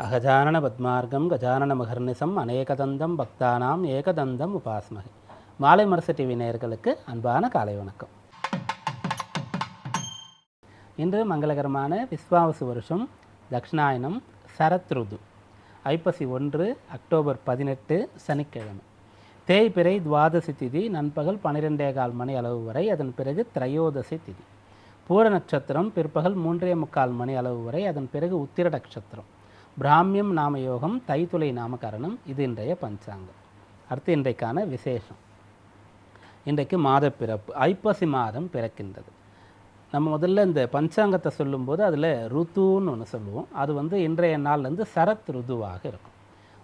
அகஜானன பத்மார்க்கம் கஜானன மகர்நிசம் அநேகதந்தம் பக்தானாம் ஏகதந்தம் உபாஸ்மகி மாலை மரசு டிவி நேயர்களுக்கு அன்பான காலை வணக்கம். இன்று மங்களகரமான விஸ்வாவசு வருஷம் தக்ஷணாயனம் சரத்ருது ஐப்பசி ஒன்று அக்டோபர் பதினெட்டு சனிக்கிழமை. தேய்பிறை துவாதசி திதி நண்பகல் பன்னிரெண்டே கால் மணி அளவு வரை அதன் பிறகு திரையோதசி திதி. பூர நட்சத்திரம் பிற்பகல் மூன்றே முக்கால் மணி அளவு வரை அதன் பிறகு உத்திர நட்சத்திரம். பிராமியம் நாமயோகம் தைத்துளை நாமகரணம் இது இன்றைய பஞ்சாங்கம். அடுத்து இன்றைக்கான விசேஷம். இன்றைக்கு மாத பிறப்பு ஐப்பசி மாதம் பிறக்கின்றது. நம்ம முதல்ல இந்த பஞ்சாங்கத்தை சொல்லும்போது அதில் ருத்துன்னு ஒன்று சொல்லுவோம். அது வந்து இன்றைய நாள்லேருந்து சரத் ருதுவாக இருக்கும்.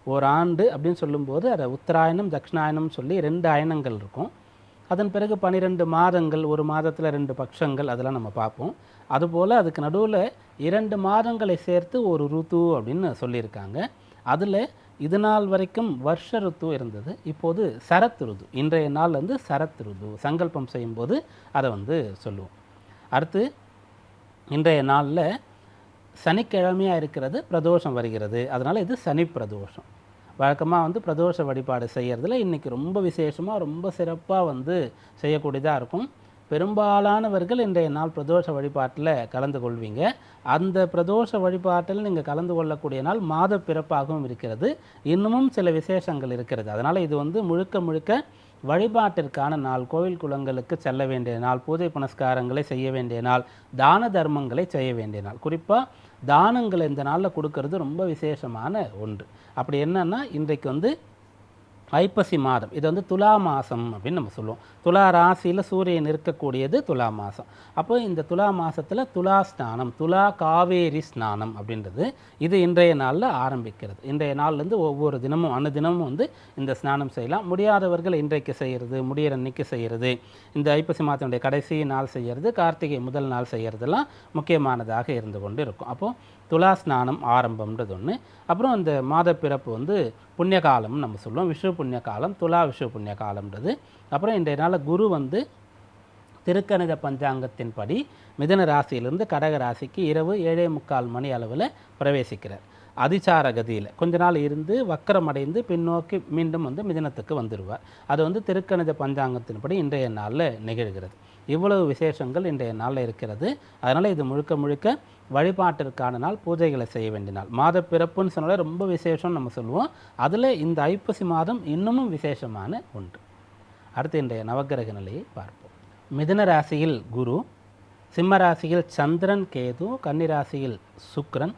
ஓராண்டு ஆண்டு அப்படின்னு சொல்லும்போது அதை உத்தராயணம் தட்சிணாயனம் சொல்லி ரெண்டு அயனங்கள் இருக்கும். அதன் பிறகு பன்னிரெண்டு மாதங்கள் ஒரு மாதத்தில் ரெண்டு பட்சங்கள் அதெல்லாம் நம்ம பார்ப்போம். அதுபோல் அதுக்கு நடுவில் இரண்டு மாதங்களை சேர்த்து ஒரு ருத்து அப்படின்னு சொல்லியிருக்காங்க. அதில் இது நாள் வரைக்கும் வருஷ ருத்து இருந்தது. இப்போது சரத் ருது இன்றைய நாள் வந்து சரத் ருது சங்கல்பம் செய்யும்போது அதை வந்து சொல்லுவோம். அடுத்து இன்றைய நாளில் சனிக்கிழமையாக இருக்கிறது பிரதோஷம் வருகிறது. அதனால் இது சனி பிரதோஷம் வழக்கமாக வந்து பிரதோஷ வழிபாடு செய்கிறதுல இன்றைக்கி ரொம்ப விசேஷமாக ரொம்ப சிறப்பாக வந்து செய்யக்கூடியதாக இருக்கும். பெரும்பாலானவர்கள் இன்றைய நாள் பிரதோஷ வழிபாட்டில் கலந்து கொள்வீங்க. அந்த பிரதோஷ வழிபாட்டில் நீங்கள் கலந்து கொள்ளக்கூடிய நாள் மாத பிறப்பாகவும் இருக்கிறது. இன்னமும் சில விசேஷங்கள் இருக்கிறது. அதனால் இது வந்து முழுக்க முழுக்க வழிபாட்டிற்கான நாள் கோவில் குளங்களுக்கு செல்ல வேண்டிய நாள் பூஜை புனஸ்காரங்களை செய்ய வேண்டிய நாள் தான தர்மங்களை செய்ய வேண்டிய நாள். குறிப்பாக தானங்களை இந்த நாளில் கொடுக்கறது ரொம்ப விசேஷமான ஒன்று. அப்படி என்னன்னா இன்றைக்கு வந்து ஐப்பசி மாதம். இது வந்து துலா மாதம் அப்படின்னு நம்ம சொல்லுவோம். துலா ராசியில் சூரியன் இருக்கக்கூடியது துலா மாதம் அப்போ இந்த துலா மாதத்தில் துலா ஸ்நானம் துலா காவேரி ஸ்நானம் அப்படின்றது இது இன்றைய நாளில் ஆரம்பிக்கிறது. இன்றைய நாள்லேருந்து ஒவ்வொரு தினமும் அன்னு தினமும் வந்து இந்த ஸ்நானம் செய்யலாம். முடியாதவர்கள் இன்றைக்கு செய்கிறது முடியிற அன்னைக்கு செய்கிறது இந்த ஐப்பசி மாதத்தினுடைய கடைசி நாள் செய்கிறது கார்த்திகை முதல் நாள் செய்கிறதெல்லாம் முக்கியமானதாக இருந்து கொண்டு இருக்கும் அப்போது துலா ஸ்நானம் ஆரம்பம்ன்றது ஒன்று அப்புறம் இந்த மாத பிறப்பு வந்து புண்ணியகாலம்னு நம்ம சொல்லுவோம். விஷ்ணு புண்ணிய காலம் துலா விஷு புண்ணிய காலம்ன்றது அப்புறம் இன்றைய நாளில் குரு வந்து திருக்கணித பஞ்சாங்கத்தின்படி மிதன ராசியிலிருந்து கடக ராசிக்கு இரவு ஏழே முக்கால் மணி அளவில் பிரவேசிக்கிறார். அதிசார கதியில் கொஞ்ச நாள் இருந்து வக்கரமடைந்து பின்னோக்கி மீண்டும் வந்து மிதனத்துக்கு வந்துடுவார் அது வந்து திருக்கணித பஞ்சாங்கத்தின்படி இன்றைய நாளில் நிகழ்கிறது. இவ்வளவு விசேஷங்கள் இன்றைய நாளில் இருக்கிறது. அதனால் இது முழுக்க முழுக்க வழிபாட்டிற்கான நாள் பூஜைகளை செய்ய வேண்டிய நாள். மாத பிறப்புன்னு சொன்னாலே ரொம்ப விசேஷம் நம்ம சொல்லுவோம். அதில் இந்த ஐப்பசி மாதம் இன்னமும் விசேஷமான ஒன்று. அடுத்து இன்றைய நவக்கிரக நிலையை பார்ப்போம். மிதன ராசியில் குரு சிம்ம ராசியில் சந்திரன் கேது கன்னிராசியில் சுக்ரன்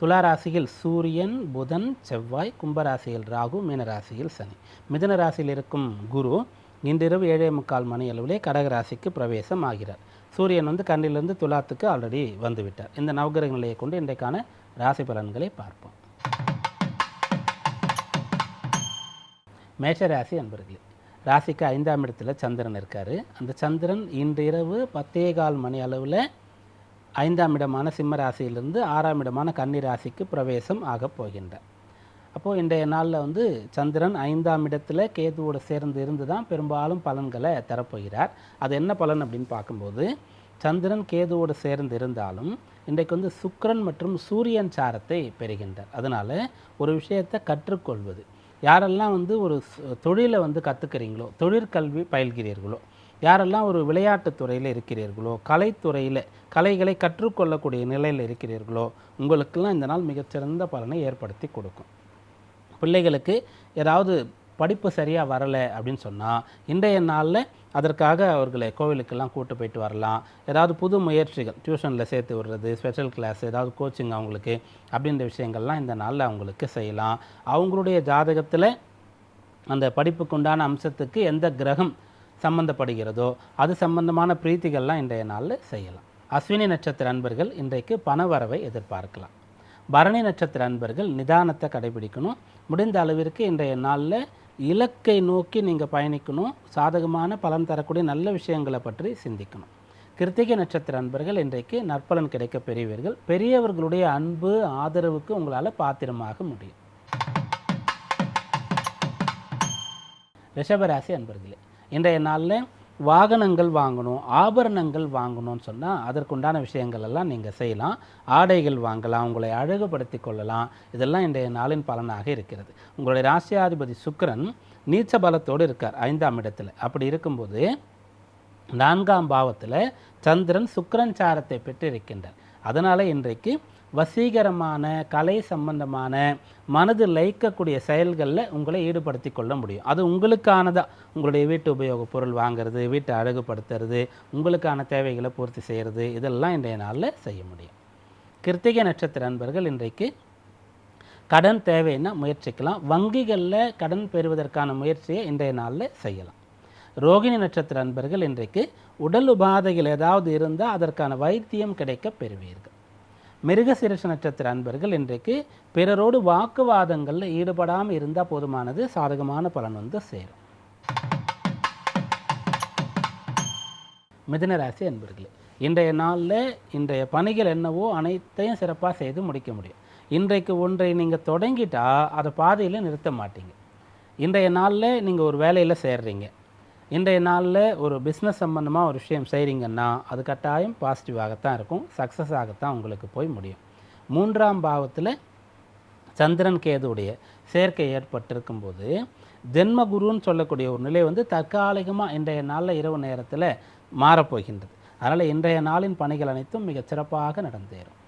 துலா ராசியில் சூரியன் புதன் செவ்வாய் கும்பராசியில் ராகு மீனராசியில் சனி. மிதன ராசியில் இருக்கும் குரு இன்றிரவு ஏழே முக்கால் மணி அளவிலே கடகராசிக்கு பிரவேசம் ஆகிறார் சூரியன் வந்து கண்ணிலிருந்து துலாத்துக்கு ஆல்ரெடி வந்துவிட்டார். இந்த நவகிரக நிலையை கொண்டு இன்றைக்கான ராசி பலன்களை பார்ப்போம். மேஷராசி அன்பர்களே ராசிக்கு ஐந்தாம் இடத்துல சந்திரன் இருக்கார். அந்த சந்திரன் இன்றிரவு பத்தே கால் மணி அளவில் ஐந்தாம் இடமான சிம்ம ராசியிலிருந்து ஆறாம் இடமான கன்னி ராசிக்கு பிரவேசம் ஆகப் போகின்றார் அப்போது இன்றைய நாளில் வந்து சந்திரன் ஐந்தாம் இடத்துல கேதுவோடு சேர்ந்து இருந்து தான் பெரும்பாலும் பலன்களை தரப்போகிறார். அது என்ன பலன் அப்படின்னு பார்க்கும்போது சந்திரன் கேதுவோடு சேர்ந்து இருந்தாலும் இன்றைக்கு வந்து சுக்கரன் மற்றும் சூரியன் சாரத்தை பெறுகின்றார். அதனால் ஒரு விஷயத்தை கற்றுக்கொள்வது. யாரெல்லாம் வந்து ஒரு தொழிலை வந்து கற்றுக்கிறீங்களோ தொழிற்கல்வி பயில்கிறீர்களோ யாரெல்லாம் ஒரு விளையாட்டுத் துறையில் இருக்கிறீர்களோ கலைத்துறையில் கலைகளை கற்றுக்கொள்ளக்கூடிய நிலையில் இருக்கிறீர்களோ உங்களுக்கெல்லாம் இந்த நாள் மிகச்சிறந்த பலனை ஏற்படுத்தி கொடுக்கும். பிள்ளைகளுக்கு ஏதாவது படிப்பு சரியாக வரலை அப்படின்னு சொன்னால் இன்றைய நாளில் அதற்காக அவர்களை கோவிலுக்கெல்லாம் கூட்டு போயிட்டு வரலாம். ஏதாவது புது முயற்சிகள் டியூஷனில் சேர்த்து விடுறது ஸ்பெஷல் கிளாஸ் ஏதாவது கோச்சிங் அவங்களுக்கு அப்படின்ற விஷயங்கள்லாம் இந்த நாளில் அவங்களுக்கு செய்யலாம். அவங்களுடைய ஜாதகத்தில் அந்த படிப்புக்குண்டான அம்சத்துக்கு எந்த கிரகம் சம்பந்தப்படுகிறதோ அது சம்பந்தமான பிரீத்திகள்லாம் இன்றைய நாளில் செய்யலாம். அஸ்வினி நட்சத்திர அன்பர்கள் இன்றைக்கு பணவரவை எதிர்பார்க்கலாம். பரணி நட்சத்திர அன்பர்கள் நிதானத்தை கடைபிடிக்கணும். முடிந்த அளவிற்கு இன்றைய நாளில் இலக்கை நோக்கி நீங்கள் பயணிக்கணும். சாதகமான பலன் தரக்கூடிய நல்ல விஷயங்களை பற்றி சிந்திக்கணும். கிருத்திகை நட்சத்திர அன்பர்கள் இன்றைக்கு நற்பலன் கிடைக்க பெறுவீர்கள் பெரியவர்களுடைய அன்பு ஆதரவுக்கு உங்களால் பாத்திரமாக முடியும். ரிஷபராசி அன்பர்களே இன்றைய நாளில் வாகனங்கள் வாங்கணும் ஆபரணங்கள் வாங்கணும்னு சொன்னால் அதற்குண்டான விஷயங்கள் எல்லாம் நீங்கள் செய்யலாம். ஆடைகள் வாங்கலாம் உங்களை அழகுபடுத்தி கொள்ளலாம். இதெல்லாம் இன்றைய நாளின் பலனாக இருக்கிறது. உங்களுடைய ராசியாதிபதி சுக்கரன் நீச்ச பலத்தோடு இருக்கார் ஐந்தாம் இடத்துல. அப்படி இருக்கும்போது நான்காம் பாவத்தில் சந்திரன் சுக்கரன் சாரத்தை பெற்று இருக்கின்றார் அதனால் இன்றைக்கு வசீகரமான கலை சம்பந்தமான மனது லயிக்கக்கூடிய செயல்களில் உங்களை ஈடுபடுத்தி கொள்ள முடியும். அது உங்களுக்கானதாக உங்களுடைய வீட்டு உபயோகப் பொருள் வாங்குறது வீட்டை அழகுபடுத்துறது உங்களுக்கான தேவைகளை பூர்த்தி செய்கிறது இதெல்லாம் இன்றைய நாளில் செய்ய முடியும். கிருத்திகை நட்சத்திர அன்பர்கள் இன்றைக்கு கடன் தேவைன்னா முயற்சிக்கலாம். வங்கிகளில் கடன் பெறுவதற்கான முயற்சியை இன்றைய நாளில் செய்யலாம். ரோகிணி நட்சத்திர அன்பர்கள் இன்றைக்கு உடல் உபாதைகள் ஏதாவது இருந்தால் அதற்கான வைத்தியம் கிடைக்க பெறுவீர்கள். மிருகசீரிஷ நட்சத்திர அன்பர்கள் இன்றைக்கு பிறரோடு வாக்குவாதங்களில் ஈடுபடாமல் இருந்தால் போதுமானது சாதகமான பலன் வந்து சேரும். மிதனராசி அன்பர்களே இன்றைய நாளில் இன்றைய பணிகள் என்னவோ அனைத்தையும் சிறப்பாக செய்து முடிக்க முடியும். இன்றைக்கு ஒன்றை நீங்கள் தொடங்கிட்டா அதை பாதையில் நிறுத்த மாட்டீங்க. இன்றைய நாளில் நீங்கள் ஒரு வேலையில் சேர்றீங்க. இன்றைய நாளில் ஒரு பிஸ்னஸ் சம்மந்தமாக ஒரு விஷயம் செய்கிறீங்கன்னா அது கட்டாயம் பாசிட்டிவாகத்தான் இருக்கும் சக்ஸஸ் ஆகத்தான் உங்களுக்கு போய் முடியும். மூன்றாம் பாவத்தில் சந்திரன் கேதுடைய சேர்க்கை ஏற்பட்டிருக்கும் போது ஜென்மகுருன்னு சொல்லக்கூடிய ஒரு நிலை வந்து தற்காலிகமாக இன்றைய நாளில் இரவு நேரத்தில் மாறப்போகின்றது. அதனால் இன்றைய நாளின் பணிகள் அனைத்தும் மிகச் சிறப்பாக நடந்தேறும்.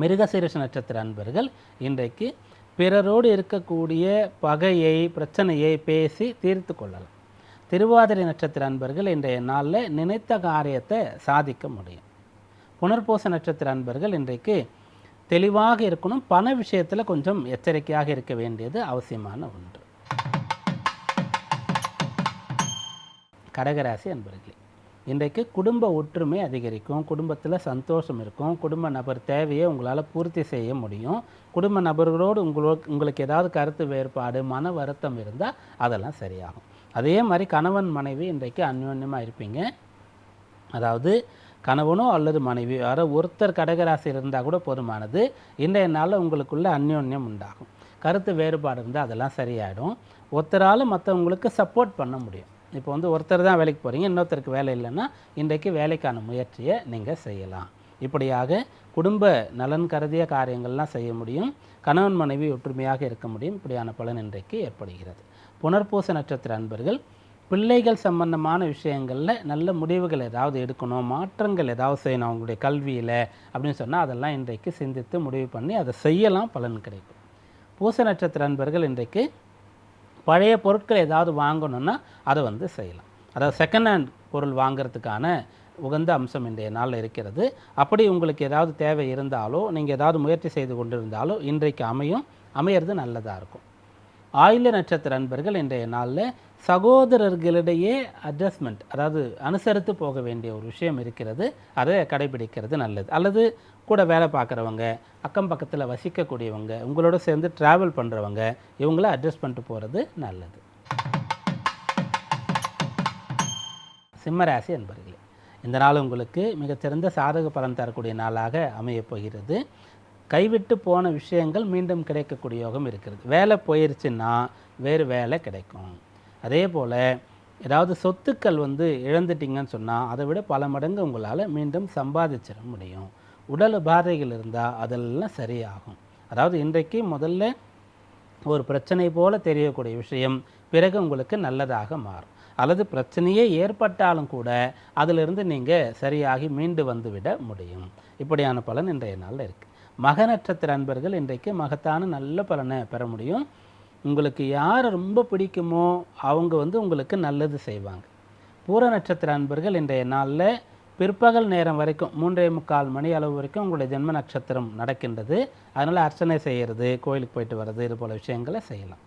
மிருகசீரஷ நட்சத்திர அன்பர்கள் இன்றைக்கு பிறரோடு இருக்கக்கூடிய பகையை பிரச்சனையை பேசி தீர்த்து கொள்ளலாம். திருவாதிரை நட்சத்திர அன்பர்கள் இன்றைய நாளில் நினைத்த காரியத்தை சாதிக்க முடியும். புனர்பூச நட்சத்திர அன்பர்கள் இன்றைக்கு தெளிவாக இருக்கணும் பண விஷயத்தில் கொஞ்சம் எச்சரிக்கையாக இருக்க வேண்டியது அவசியமான ஒன்று. கடகராசி அன்பர்களே இன்றைக்கு குடும்ப ஒற்றுமை அதிகரிக்கும் குடும்பத்தில் சந்தோஷம் இருக்கும் குடும்ப நபர் தேவையை உங்களால் பூர்த்தி செய்ய முடியும் குடும்ப நபர்களோடு உங்களுக்கு உங்களுக்கு ஏதாவது கருத்து வேறுபாடு மன வருத்தம் இருந்தால் அதெல்லாம் சரியாகும். அதே மாதிரி கணவன் மனைவி இன்றைக்கு அந்யோன்யமாக இருப்பீங்க. அதாவது கணவனோ அல்லது மனைவி யாரோ ஒருத்தர் கடகராசி இருந்தால் கூட போதுமானது. இன்றைய நாளில் உங்களுக்குள்ள அந்யோன்யம் உண்டாகும். கருத்து வேறுபாடு இருந்தால் அதெல்லாம் சரியாயிடும். ஒருத்தரால் மற்றவங்களுக்கு சப்போர்ட் பண்ண முடியும். இப்போ வந்து ஒருத்தர் தான் வேலைக்கு போகிறீங்க இன்னொருத்தருக்கு வேலை இல்லைன்னா இன்றைக்கு வேலைக்கான முயற்சியை நீங்கள் செய்யலாம். இப்படியாக குடும்ப நலன் கருதிய காரியங்கள்லாம் செய்ய முடியும். கணவன் மனைவி ஒற்றுமையாக இருக்க முடியும். இப்படியான பலன் இன்றைக்கு ஏற்படுகிறது. புனர்பூச நட்சத்திர அன்பர்கள் பிள்ளைகள் சம்பந்தமான விஷயங்களில் நல்ல முடிவுகள் ஏதாவது எடுக்கணும் மாற்றங்கள் ஏதாவது செய்யணும் அவங்களுடைய கல்வியில் அப்படின்னு சொன்னால் அதெல்லாம் இன்றைக்கு சிந்தித்து முடிவு பண்ணி அதை செய்யலாம் பலன் கிடைக்கும். பூச நட்சத்திர அன்பர்கள் இன்றைக்கு பழைய பொருட்கள் ஏதாவது வாங்கணும்னா அதை வந்து செய்யலாம். அதாவது செகண்ட் ஹேண்ட் பொருள் வாங்குறதுக்கான உகந்த அம்சம் இன்றைய நாளில் இருக்கிறது. அப்படி உங்களுக்கு ஏதாவது தேவை இருந்தாலோ நீங்கள் ஏதாவது முயற்சி செய்து கொண்டிருந்தாலோ இன்றைக்கு அமையும் அமையிறது நல்லதாக இருக்கும். ஆயுள நட்சத்திர அன்பர்கள் இன்றைய நாளில் சகோதரர்களிடையே அட்ஜஸ்ட்மெண்ட் அதாவது அனுசரித்து போக வேண்டிய ஒரு விஷயம் இருக்கிறது. அதை கடைபிடிக்கிறது நல்லது. அல்லது கூட வேலை பார்க்குறவங்க அக்கம் பக்கத்தில் வசிக்கக்கூடியவங்க உங்களோட சேர்ந்து ட்ராவல் பண்ணுறவங்க இவங்கள அட்ஜஸ்ட் பண்ணிட்டு போகிறது நல்லது. சிம்மராசி அன்பர்களே இந்த நாள் உங்களுக்கு மிகச்சிறந்த சாதக பலன் தரக்கூடிய நாளாக அமையப் போகிறது. கைவிட்டு போன விஷயங்கள் மீண்டும் கிடைக்கக்கூடிய யோகம் இருக்கிறது. வேலை போயிருச்சுன்னா வேறு வேலை கிடைக்கும். அதே போல் ஏதாவது சொத்துக்கள் வந்து இழந்துட்டீங்கன்னு சொன்னால் அதை விட பல மடங்கு உங்களால் மீண்டும் சம்பாதிச்சிட முடியும். உடல் உபாதைகள் இருந்தால் அதெல்லாம் சரியாகும். அதாவது இன்றைக்கு முதல்ல ஒரு பிரச்சனை போல் தெரியக்கூடிய விஷயம் பிறகு உங்களுக்கு நல்லதாக மாறும். அல்லது பிரச்சனையே ஏற்பட்டாலும் கூட அதிலிருந்து நீங்கள் சரியாகி மீண்டு வந்துவிட முடியும். இப்படியான பலன் இன்றைய நாளில் இருக்குது மக நட்சத்திர அன்பர்கள் இன்றைக்கு மகத்தான நல்ல பலனை பெற முடியும். உங்களுக்கு யாரை ரொம்ப பிடிக்குமோ அவங்க வந்து உங்களுக்கு நல்லது செய்வாங்க. பூர நட்சத்திர அன்பர்கள் இன்றைய நாளில் பிற்பகல் நேரம் வரைக்கும் மூன்றே முக்கால் மணி அளவு வரைக்கும் உங்களுடைய ஜென்ம நட்சத்திரம் நடக்கின்றது. அதனால் அர்ச்சனை செய்கிறது கோயிலுக்கு போயிட்டு வர்றது இது போல விஷயங்களை செய்யலாம்.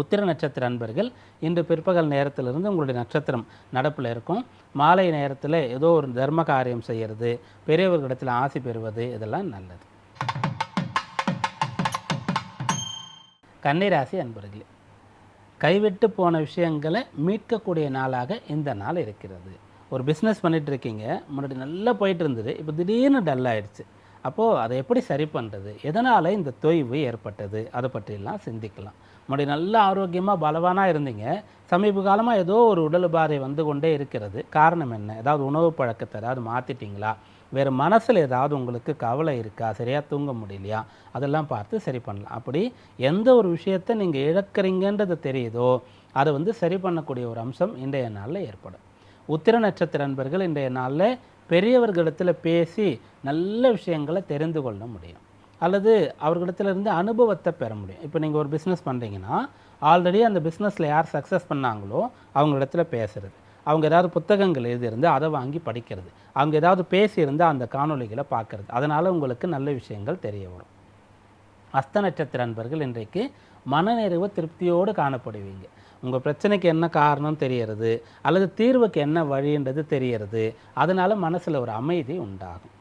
உத்திர நட்சத்திர அன்பர்கள் இன்று பிற்பகல் நேரத்திலிருந்து உங்களுடைய நட்சத்திரம் நடப்பில் இருக்கும். மாலை நேரத்தில் ஏதோ ஒரு தர்ம காரியம் செய்கிறது பெரியவர்களிடத்தில் ஆசை பெறுவது இதெல்லாம் நல்லது. கன்னிராசி அன்பர்களே கைவிட்டு போன விஷயங்களை மீட்கக்கூடிய நாளாக இந்த நாள் இருக்கிறது. ஒரு பிஸ்னஸ் பண்ணிட்டு இருக்கீங்க முன்னாடி நல்லா போயிட்டு இருந்தது இப்போ திடீர்னு டல் ஆயிடுச்சு. அப்போது அதை எப்படி சரி பண்ணுறது எதனால் இந்த தொய்வு ஏற்பட்டது? அதை பற்றியெல்லாம் சிந்திக்கலாம். முன்னாடி நல்ல ஆரோக்கியமாக பலவானாக இருந்தீங்க. சமீப காலமாக ஏதோ ஒரு உடல் பாதை வந்து கொண்டே இருக்கிறது. காரணம் என்ன? ஏதாவது உணவு பழக்கத்தை ஏதாவது மாற்றிட்டீங்களா வேறு மனசில் ஏதாவது உங்களுக்கு கவலை இருக்கா? சரியாக தூங்க முடியலையா? அதெல்லாம் பார்த்து சரி பண்ணலாம். அப்படி எந்த ஒரு விஷயத்தை நீங்கள் இழக்கிறீங்கன்றது தெரியுதோ அதை வந்து சரி பண்ணக்கூடிய ஒரு அம்சம் இன்றைய நாளில் ஏற்படும். உத்திர நட்சத்திர நண்பர்கள் இன்றைய நாளில் பெரியவர்களிடத்தில் பேசி நல்ல விஷயங்களை தெரிந்து கொள்ள முடியும். அல்லது அவர்களிடத்துலேருந்து அனுபவத்தை பெற முடியும். இப்போ நீங்கள் ஒரு பிஸ்னஸ் பண்ணுறீங்கன்னா ஆல்ரெடி அந்த பிஸ்னஸில் யார் சக்ஸஸ் பண்ணாங்களோ அவங்களிடத்துல பேசுகிறது அவங்க ஏதாவது புத்தகங்கள் எழுதியிருந்து அதை வாங்கி படிக்கிறது. அவங்க ஏதாவது பேசியிருந்தால் அந்த காணொளிகளை பார்க்கறது. அதனால் உங்களுக்கு நல்ல விஷயங்கள் தெரிய வரும். அஸ்த நட்சத்திர அன்பர்கள் இன்றைக்கு மனநிறைவு திருப்தியோடு காணப்படுவீங்க. உங்கள் பிரச்சனைக்கு என்ன காரணம் தெரியறது அல்லது தீர்வுக்கு என்ன வழின்றது தெரியறது அதனால் மனசில் ஒரு அமைதி உண்டாகும்.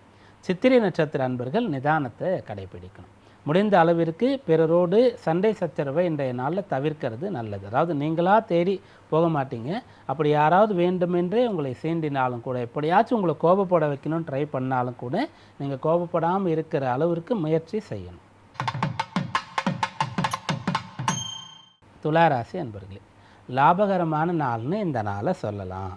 சித்திரை நட்சத்திர அன்பர்கள் நிதானத்தை கடைபிடிக்கணும். முடிந்த அளவிற்கு பிறரோடு சண்டை சச்சரவை இன்றைய நாளில் தவிர்க்கிறது நல்லது. அதாவது நீங்களாக தேடி போக மாட்டீங்க. அப்படி யாராவது வேண்டுமென்றே உங்களை சீண்டினாலும் கூட எப்படியாச்சும் உங்களை கோபப்பட வைக்கணும்னு ட்ரை பண்ணாலும் கூட நீங்கள் கோபப்படாமல் இருக்கிற அளவிற்கு முயற்சி செய்யணும். துளாராசி அன்பர்களே லாபகரமான நாள்னு இந்த நாளை சொல்லலாம்.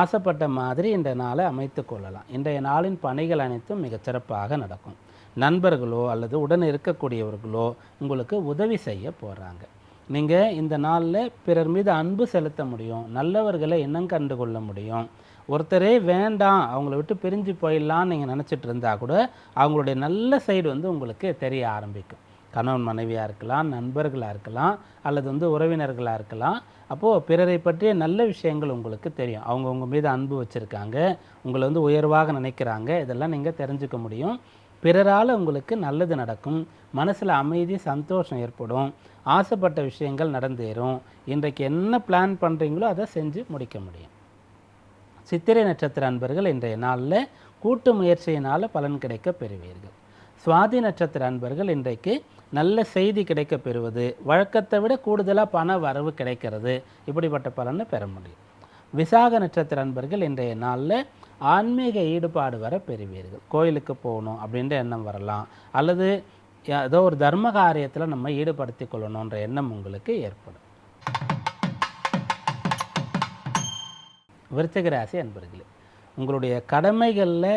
ஆசைப்பட்ட மாதிரி இந்த நாளை அமைத்து கொள்ளலாம். இன்றைய நாளின் பணிகள் அனைத்தும் மிகச்சிறப்பாக நடக்கும். நண்பர்களோ அல்லது உடன் இருக்கக்கூடியவர்களோ உங்களுக்கு உதவி செய்ய போகிறாங்க நீங்கள் இந்த நாளில் பிறர் மீது அன்பு செலுத்த முடியும் நல்லவர்களை இன்னும் கண்டு கொள்ள முடியும். ஒருத்தரே வேண்டாம் அவங்கள விட்டு பிரிஞ்சு போயிடலான்னு நீங்கள் நினச்சிட்டு இருந்தால் கூட அவங்களுடைய நல்ல சைடு வந்து உங்களுக்கு தெரிய ஆரம்பிக்கும். கணவன் மனைவியாக இருக்கலாம் நண்பர்களாக இருக்கலாம் அல்லது வந்து உறவினர்களாக இருக்கலாம் அப்போது பிறரை பற்றிய நல்ல விஷயங்கள் உங்களுக்கு தெரியும். அவங்க உங்கள் மீது அன்பு வச்சுருக்காங்க. உங்களை வந்து உயர்வாக நினைக்கிறாங்க. இதெல்லாம் நீங்கள் தெரிஞ்சுக்க முடியும். பிறரால் உங்களுக்கு நல்லது நடக்கும். மனசில் அமைதி சந்தோஷம் ஏற்படும். ஆசைப்பட்ட விஷயங்கள் நடந்தேறும். இன்றைக்கு என்ன பிளான் பண்ணுறீங்களோ அதை செஞ்சு முடிக்க முடியும். சித்திரை நட்சத்திர அன்பர்கள் இன்றைய நாளில் கூட்டு முயற்சியினால் பலன் கிடைக்க பெறுவீர்கள். சுவாதி நட்சத்திர அன்பர்கள் இன்றைக்கு நல்ல செய்தி கிடைக்க பெறுவது வழக்கத்தை விட கூடுதலாக பண வரவு கிடைக்கிறது. இப்படிப்பட்ட பலனை பெற முடியும். விசாக நட்சத்திர அன்பர்கள் இன்றைய நாளில் ஆன்மீக ஈடுபாடு வர பெறுவீர்கள். கோயிலுக்கு போகணும் அப்படின்ற எண்ணம் வரலாம். அல்லது ஏதோ ஒரு தர்ம காரியத்தில் நம்ம ஈடுபடுத்தி கொள்ளணுன்ற எண்ணம் உங்களுக்கு ஏற்படும். விருச்சகராசி அன்பர்களே உங்களுடைய கடமைகளில்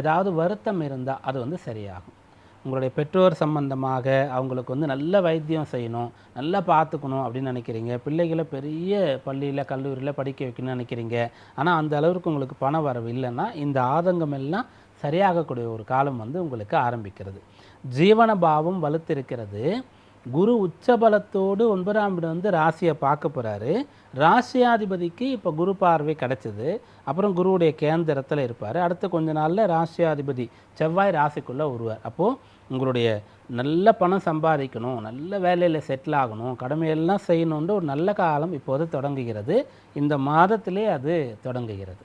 ஏதாவது வருத்தம் இருந்தால் அது வந்து சரியாகும். உங்களுடைய பெற்றோர் சம்பந்தமாக அவங்களுக்கு வந்து நல்ல வைத்தியம் செய்யணும் நல்லா பார்த்துக்கணும் அப்படின்னு நினைக்கிறீங்க. பிள்ளைகளை பெரிய பள்ளியில் கல்லூரியில் படிக்க வைக்கணும்னு நினைக்கிறீங்க. ஆனால் அந்த அளவுக்கு உங்களுக்கு பண வரவு இல்லைன்னா இந்த ஆதங்கம் எல்லாம் சரியாகக்கூடிய ஒரு காலம் வந்து உங்களுக்கு ஆரம்பிக்கிறது. ஜீவன பாவம் வலுத்திருக்கிறது. குரு உச்சபலத்தோடு ஒன்பதாம் இடம் வந்து ராசியை பார்க்க போகிறாரு ராசியாதிபதிக்கு இப்போ குரு பார்வை கிடச்சிது. அப்புறம் குருவுடைய கேந்திரத்தில் இருப்பார். அடுத்த கொஞ்ச நாளில் ராசியாதிபதி செவ்வாய் ராசிக்குள்ளே வருவார். அப்போது உங்களுடைய நல்ல பணம் சம்பாதிக்கணும் நல்ல வேலையில் செட்டில் ஆகணும் கடமையெல்லாம் செய்யணுன்ற ஒரு நல்ல காலம் இப்போது தொடங்குகிறது. இந்த மாதத்திலே அது தொடங்குகிறது.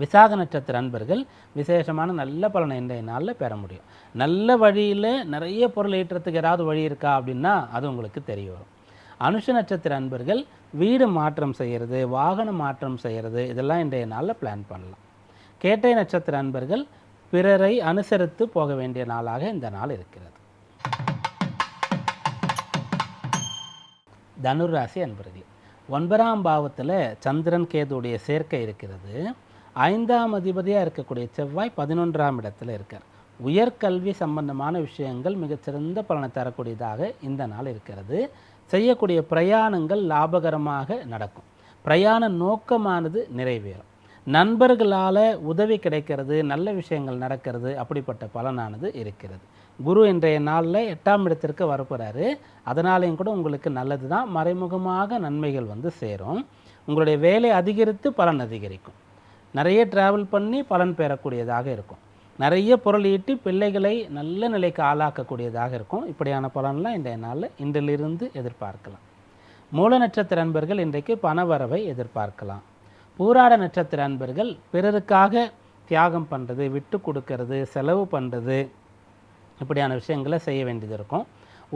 விசாக நட்சத்திர அன்பர்கள் விசேஷமான நல்ல பலனை இன்றைய நாளில் பெற முடியும். நல்ல வழியில் நிறைய பொருள் ஈட்டுறதுக்கு ஏதாவது வழி இருக்கா அப்படின்னா அது உங்களுக்கு தெரிய வரும். அனுஷ நட்சத்திர அன்பர்கள் வீடு மாற்றம் செய்கிறது வாகன மாற்றம் செய்கிறது இதெல்லாம் இன்றைய நாளில் பிளான் பண்ணலாம். கேட்டை நட்சத்திர அன்பர்கள் பிறரை அனுசரித்து போக வேண்டிய நாளாக இந்த நாள் இருக்கிறது. தனுராசி அன்பர்களே ஒன்பதாம் பாவத்தில் சந்திரன் கேதுடைய சேர்க்கை இருக்கிறது. ஐந்தாம் அதிபதியாக இருக்கக்கூடிய செவ்வாய் பதினொன்றாம் இடத்துல இருக்கார். உயர்கல்வி சம்பந்தமான விஷயங்கள் மிகச்சிறந்த பலனை தரக்கூடியதாக இந்த நாள் இருக்கிறது. செய்யக்கூடிய பிரயாணங்கள் லாபகரமாக நடக்கும். பிரயாண நோக்கமானது நிறைவேறும். நண்பர்களால் உதவி கிடைக்கிறது நல்ல விஷயங்கள் நடக்கிறது அப்படிப்பட்ட பலனானது இருக்கிறது. குரு இன்றைய நாளில் எட்டாம் இடத்திற்கு வரப்போகிறாரு அதனாலேயும் கூட உங்களுக்கு நல்லது தான் மறைமுகமாக நன்மைகள் வந்து சேரும். உங்களுடைய வேலை அதிகரித்து பலன் அதிகரிக்கும். நிறைய ட்ராவல் பண்ணி பலன் பெறக்கூடியதாக இருக்கும். நிறைய பொருள் ஈட்டி பிள்ளைகளை நல்ல நிலைக்கு ஆளாக்கக்கூடியதாக இருக்கும். இப்படியான பலன்லாம் இன்றைய நாளில் இன்றிலிருந்து எதிர்பார்க்கலாம். மூல நட்சத்திர அன்பர்கள் இன்றைக்கு பணவரவை எதிர்பார்க்கலாம். பூராட நட்சத்திர அன்பர்கள் பிறருக்காக தியாகம் பண்ணுறது விட்டு கொடுக்கறது செலவு பண்ணுறது இப்படியான விஷயங்களை செய்ய வேண்டியது இருக்கும்.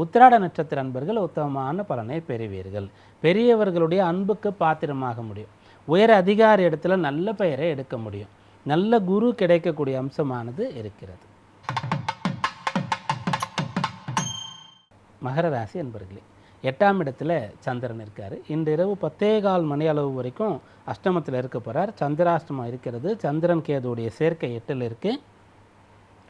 உத்திராட நட்சத்திர அன்பர்கள் உத்தமமான பலனை பெறுவீர்கள். பெரியவர்களுடைய அன்புக்கு பாத்திரமாக முடியும். உயர் அதிகார இடத்துல நல்ல பெயரை எடுக்க முடியும். நல்ல குரு கிடைக்கக்கூடிய அம்சமானது இருக்கிறது. மகர ராசி என்பர்களே எட்டாம் இடத்துல சந்திரன் இருக்கார். இன்றிரவு இரவு பத்தே கால் மணி அளவு வரைக்கும் அஷ்டமத்தில் இருக்க போகிறார் சந்திராஷ்டமம் இருக்கிறது. சந்திரன் கேதுடைய சேர்க்கை எட்டில் இருக்கு.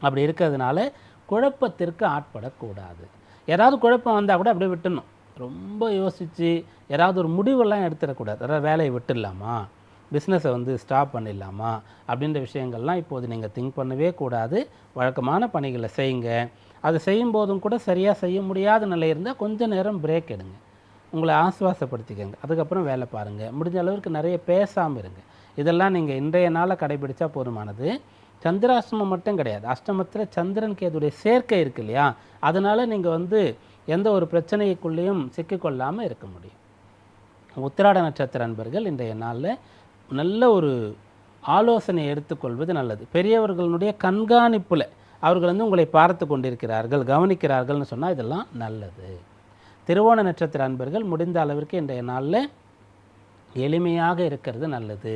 அப்படி இருக்கிறதுனால குழப்பத்திற்கு ஆட்படக்கூடாது. ஏதாவது குழப்பம் வந்தால் கூட அப்படியே விட்டுணும் ரொம்ப யோசித்து யாராவது ஒரு முடிவெல்லாம் எடுத்துடக்கூடாது. அதாவது வேலையை விட்டுடலாமா? பிஸ்னஸை வந்து ஸ்டாப் பண்ணிடலாமா? அப்படின்ற விஷயங்கள்லாம் இப்போது நீங்கள் திங்க் பண்ணவே கூடாது. வழக்கமான பணிகளை செய்யுங்க. அது செய்யும் போதும் கூட சரியாக செய்ய முடியாத நிலை இருந்தால் கொஞ்சம் நேரம் பிரேக் எடுங்க. உங்களை ஆசுவாசப்படுத்திக்கங்க. அதுக்கப்புறம் வேலை பாருங்கள் முடிஞ்ச அளவுக்கு நிறைய பேசாமல் இருங்க. இதெல்லாம் நீங்கள் இன்றைய நாளில் கடைபிடிச்சா போதுமானது. சந்திராஷ்டமம் மட்டும் கிடையாது. அஷ்டமத்தில் சந்திரன் கேதுடைய சேர்க்கை இருக்கு இல்லையா? அதனால் நீங்கள் வந்து எந்த ஒரு பிரச்சனைக்குள்ளேயும் சிக்கிக்கொள்ளாமல் இருக்க முடியும். உத்திராட நட்சத்திர அன்பர்கள் இன்றைய நாளில் நல்ல ஒரு ஆலோசனை எடுத்துக்கொள்வது நல்லது. பெரியவர்களுடைய கண்காணிப்பில் அவர்கள் வந்து உங்களை பார்த்து கொண்டிருக்கிறார்கள் கவனிக்கிறார்கள்னு சொன்னால் இதெல்லாம் நல்லது. திருவோண நட்சத்திர அன்பர்கள் முடிந்த அளவிற்கு இன்றைய நாளில் எளிமையாக இருக்கிறது நல்லது.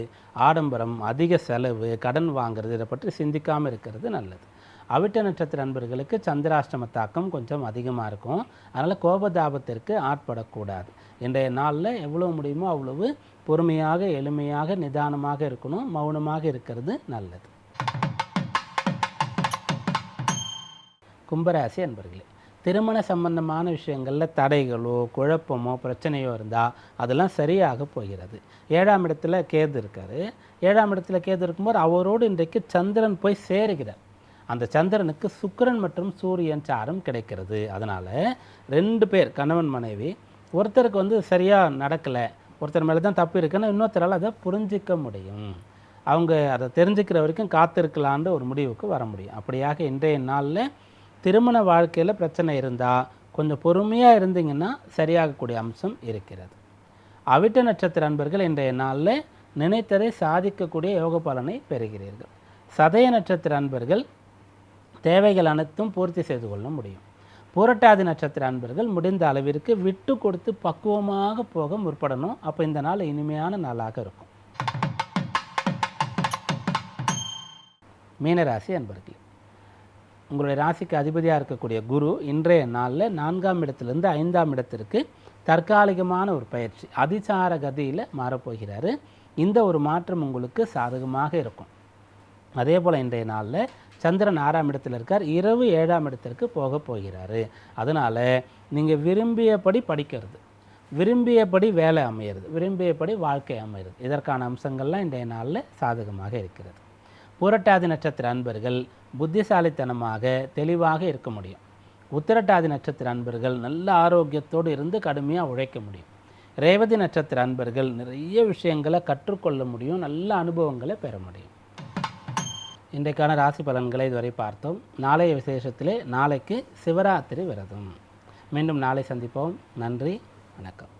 ஆடம்பரம் அதிக செலவு கடன் வாங்குறது இதை பற்றி சிந்திக்காமல் இருக்கிறது நல்லது. அவிட்ட நட்சத்திர அன்பர்களுக்கு சந்திராஷ்டம தாக்கம் கொஞ்சம் அதிகமாக இருக்கும். அதனால் கோபதாபத்திற்கு ஆட்படக்கூடாது. இன்றைய நாளில் எவ்வளோ முடியுமோ அவ்வளவு பொறுமையாக எளிமையாக நிதானமாக இருக்கணும். மௌனமாக இருக்கிறது நல்லது. கும்பராசி அன்பர்களே திருமண சம்பந்தமான விஷயங்களில் தடைகளோ குழப்பமோ பிரச்சனையோ இருந்தால் அதெல்லாம் சரியாக போகிறது. ஏழாம் இடத்துல கேது இருக்கார். ஏழாம் இடத்துல கேது இருக்கும்போது அவரோடு இன்றைக்கு சந்திரன் போய் சேருகிறார். அந்த சந்திரனுக்கு சுக்கரன் மற்றும் சூரியன் சாரம் கிடைக்கிறது. அதனால் ரெண்டு பேர் கணவன் மனைவி ஒருத்தருக்கு வந்து சரியாக நடக்கலை ஒருத்தர் மேலே தான் தப்பு இருக்குன்னா இன்னொருத்தரால் அதை புரிஞ்சிக்க முடியும். அவங்க அதை தெரிஞ்சுக்கிற வரைக்கும் காத்திருக்கலான்ற ஒரு முடிவுக்கு வர முடியும். அப்படியாக இன்றைய நாளில் திருமண வாழ்க்கையில் பிரச்சனை இருந்தால் கொஞ்சம் பொறுமையாக இருந்தீங்கன்னா சரியாகக்கூடிய அம்சம் இருக்கிறது. அவிட்ட நட்சத்திர அன்பர்கள் இன்றைய நாளில் நினைத்ததை சாதிக்கக்கூடிய யோக பலனை பெறுகிறீர்கள். சதய நட்சத்திர அன்பர்கள் தேவைகள் அனைத்தும் பூர்த்தி செய்து கொள்ள முடியும். புரட்டாதி நட்சத்திர அன்பர்கள் முடிந்த அளவிற்கு விட்டு கொடுத்து பக்குவமாக போக முற்படணும். அப்போ இந்த நாள் இனிமையான நாளாக இருக்கும். மீனராசி அன்பர்கள் உங்களுடைய ராசிக்கு அதிபதியாக இருக்கக்கூடிய குரு இன்றைய நாளில் நான்காம் இடத்திலிருந்து ஐந்தாம் இடத்திற்கு தற்காலிகமான ஒரு பயிற்சி அதிசார கதியில் மாறப்போகிறாரு. இந்த ஒரு மாற்றம் உங்களுக்கு சாதகமாக இருக்கும். அதே போல் இன்றைய நாளில் சந்திரன் ஆறாம் இடத்தில் இருக்கார். இரவு ஏழாம் இடத்திற்கு போக போகிறார். அதனால் நீங்கள் விரும்பியபடி படிக்கிறது. விரும்பியபடி வேலை அமையிறது. விரும்பியபடி வாழ்க்கை அமையிறது. இதற்கான அம்சங்கள்லாம் இன்றைய நாளில் சாதகமாக இருக்கிறது. புரட்டாதி நட்சத்திர அன்பர்கள் புத்திசாலித்தனமாக தெளிவாக இருக்க முடியும். உத்திரட்டாதி நட்சத்திர அன்பர்கள் நல்ல ஆரோக்கியத்தோடு இருந்து கடுமையாக உழைக்க முடியும். ரேவதி நட்சத்திர அன்பர்கள் நிறைய விஷயங்களை கற்றுக்கொள்ள முடியும். நல்ல அனுபவங்களை பெற முடியும். இன்றைக்கான ராசி பலன்களை இதுவரை பார்த்தோம். நாளைய விசேஷத்திலே நாளைக்கு சிவராத்திரி விரதம். மீண்டும் நாளை சந்திப்போம். நன்றி வணக்கம்.